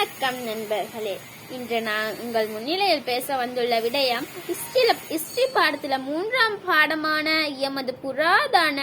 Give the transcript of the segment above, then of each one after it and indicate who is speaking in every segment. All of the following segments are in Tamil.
Speaker 1: வணக்கம் நண்பர்களே. இன்று நான் உங்கள் முன்னிலையில் பேச வந்துள்ள விடயம் ஹிஸ்டரியில ஹிஸ்டரி பாடத்துல மூன்றாம் பாடமான எமது புராதான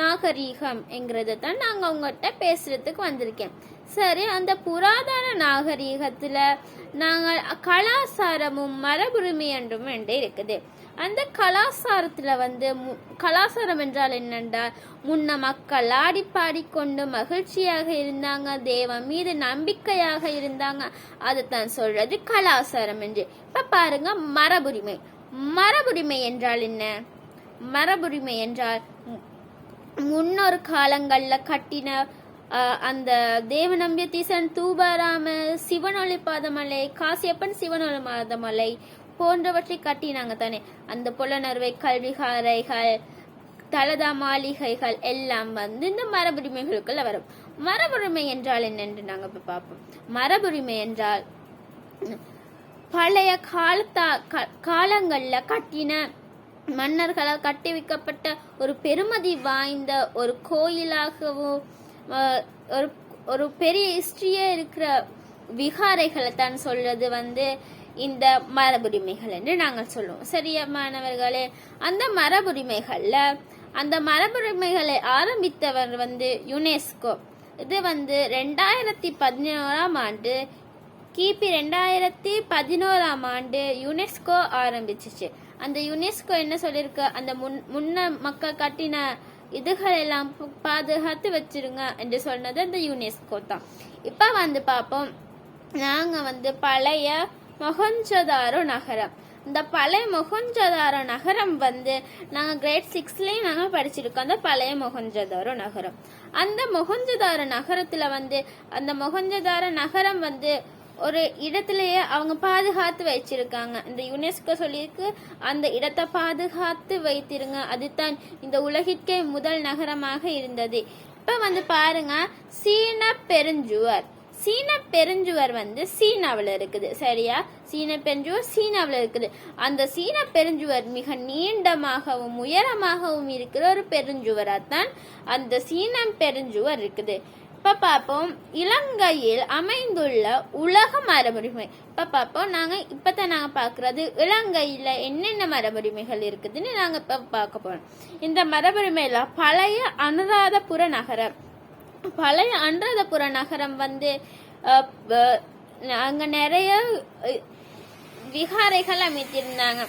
Speaker 1: நாகரீகம் என்கிறத தான் நாங்கள் உங்கள்கிட்ட பேசுறதுக்கு வந்திருக்கேன். சரி அந்த புராதன நாகரீகத்துல நாங்கள் கலாச்சாரமும் மரபுரிமை என்றும் என்று இருக்குது. அந்த கலாச்சாரத்தில் வந்து மு- கலாச்சாரம் என்றால் என்னென்றால் முன்ன மக்கள் ஆடி பாடிக்கொண்டு மகிழ்ச்சியாக இருந்தாங்க தேவம் மீது நம்பிக்கையாக இருந்தாங்க. அதை தான் சொல்றது கலாச்சாரம் என்று. இப்ப பாருங்க மரபுரிமை. மரபுரிமை என்றால் என்ன? மரபுரிமை என்றால் முன்னொரு காலங்களில் கட்டின அந்த தேவநம்பிய தீசன் தூபாராம சிவனொளி பாதமலை காசியப்பன் சிவனொளி பாதமலை போன்றவற்றை கட்டினாங்க தானே. அந்த புலனறுவை கல்விகாரைகள் தலதா மாளிகைகள் எல்லாம் வந்து இந்த மரபுரிமைகளுக்குள்ள வரும். மரபுரிமை என்றால் என்னென்று நாங்க இப்ப பார்ப்போம். மரபுரிமை என்றால் பழைய காலத்தா க- காலங்கள்ல கட்டின மன்னர்களால் கட்டி வைக்கப்பட்ட ஒரு பெருமதி வாய்ந்த ஒரு கோயிலாகவும் ஒரு ஒரு பெரிய ஹிஸ்ட்ரியே இருக்கிற விகாரைகளை தான் சொல்றது வந்து இந்த மரபுரிமைகள் என்று நாங்கள் சொல்லுவோம். சரியா மாணவர்களே? அந்த மரபுரிமைகள்ல அந்த மரபுரிமைகளை ஆரம்பித்தவர் வந்து யுனெஸ்கோ. இது வந்து ரெண்டாயிரத்தி பதினோராம் ஆண்டு கிபி ரெண்டாயிரத்தி பதினோராம் ஆண்டு யுனெஸ்கோ ஆரம்பிச்சிச்சு. அந்த யுனெஸ்கோ என்ன சொல்லியிருக்கு அந்த முன் முன்ன மக்கள் கட்டின இதுகளெல்லாம் பாதுகாத்து வச்சிருங்க என்று சொன்னது அந்த யுனெஸ்கோ தான். இப்ப வந்து பார்ப்போம் நாங்க வந்து பழைய மொஹஞ்சதாரோ நகரம். இந்த பழைய மொஹஞ்சதாரோ நகரம் வந்து நாங்க கிரேட் சிக்ஸ்லயும் நாங்க படிச்சிருக்கோம். அந்த பழைய மொஹஞ்சதாரோ நகரம். அந்த மொஹஞ்சதாரோ நகரத்துல வந்து அந்த மொஹஞ்சதாரோ நகரம் வந்து ஒரு இடத்துலயே அவங்க பாதுகாத்து வச்சிருக்காங்க. இந்த யுனெஸ்கோ சொல்லியிருக்கு அந்த இடத்தை பாதுகாத்து வைத்திருங்க. அதுதான் இந்த உலகிற்கே முதல் நகரமாக இருந்தது. இப்ப வந்து பாருங்க சீன பெருஞ்சுவர். சீன பெருஞ்சுவர் வந்து சீனாவில் இருக்குது. சரியா? சீன பெருஞ்சுவர் சீனாவில் இருக்குது. அந்த சீன பெருஞ்சுவர் மிக நீண்டமாகவும் உயரமாகவும் இருக்கிற ஒரு பெருஞ்சுவராத்தான் அந்த சீன பெருஞ்சுவர் இருக்குது. இப்ப பார்ப்போம் இலங்கையில் அமைந்துள்ள உலக மரபுரிமை. இப்ப பார்ப்போம் நாங்க இப்பதான் நாங்க பாக்குறது இலங்கையில என்னென்ன மரபுரிமைகள் இருக்குதுன்னு நாங்க இப்ப பார்க்க போறோம். இந்த மரபுரிமையில பழைய அனுராதபுர நகரம். பழைய அனுராதபுர நகரம் வந்து அங்கே அங்க நிறைய விகாரைகள் அமைத்திருந்தாங்க.